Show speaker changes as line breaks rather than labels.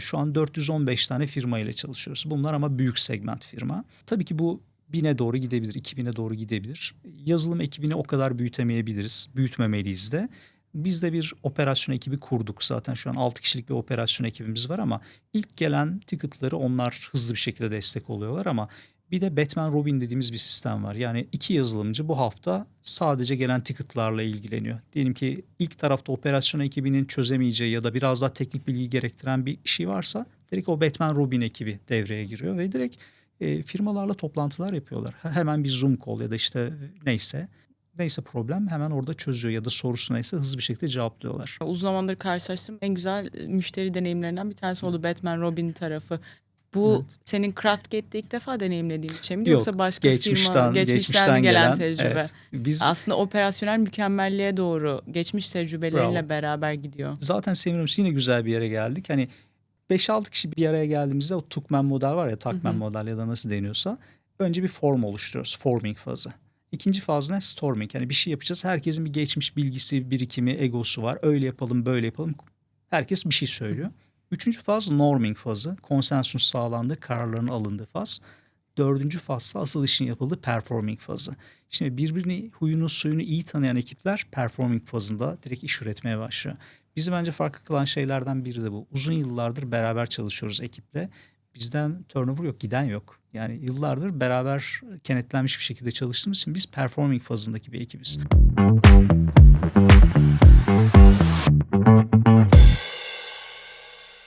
Şu an 415 tane firma ile çalışıyoruz. Bunlar ama büyük segment firma. Tabii ki bu 1000'e doğru gidebilir, 2000'e doğru gidebilir. Yazılım ekibini o kadar büyütemeyebiliriz, büyütmemeliyiz de. Biz de bir operasyon ekibi kurduk. Zaten şu an 6 kişilik bir operasyon ekibimiz var ama ilk gelen ticketları onlar hızlı bir şekilde destek oluyorlar ama bir de Batman Robin dediğimiz bir sistem var. Yani iki yazılımcı bu hafta sadece gelen ticketlarla ilgileniyor. Diyelim ki ilk tarafta operasyon ekibinin çözemeyeceği ya da biraz daha teknik bilgi gerektiren bir şey varsa direkt o Batman Robin ekibi devreye giriyor ve direkt e, firmalarla toplantılar yapıyorlar. He- Hemen bir Zoom call ya da işte neyse neyse problem hemen orada çözüyor ya da sorusu neyse hızlı bir şekilde cevaplıyorlar.
Uzun zamandır karşılaştığım en güzel e, müşteri deneyimlerinden bir tanesi oldu Batman Robin tarafı. Bu
Evet.
senin Craftgate'de ilk defa deneyimlediğin bir şey miydi
Yok,
yoksa başka
geçmişten,
firma geçmişten,
geçmişten
gelen,
gelen,
tecrübe?
evet. Biz
Aslında operasyonel mükemmelliğe doğru geçmiş tecrübeleriyle
Bravo.
beraber gidiyor.
zaten Seminars yine güzel bir yere geldik. Hani 5-6 kişi bir araya geldiğimizde o Tukman model var ya
hı.
model ya da nasıl deniyorsa önce bir form oluşturuyoruz. Forming fazı. İkinci faz ne? Storming. Yani bir şey yapacağız. Herkesin bir geçmiş bilgisi, birikimi, egosu var. Öyle yapalım, böyle yapalım. Herkes bir şey söylüyor. Üçüncü faz norming fazı. Konsensus sağlandı, kararların alındığı faz. Dördüncü fazsa asıl işin yapıldığı performing fazı. Şimdi birbirini huyunu suyunu iyi tanıyan ekipler performing fazında direkt iş üretmeye başlıyor. Bizi bence farklı kılan şeylerden biri de bu. Uzun yıllardır beraber çalışıyoruz ekiple. Bizden turnover yok, giden yok. Yani yıllardır beraber kenetlenmiş bir şekilde çalıştığımız için biz performing fazındaki bir ekibiz.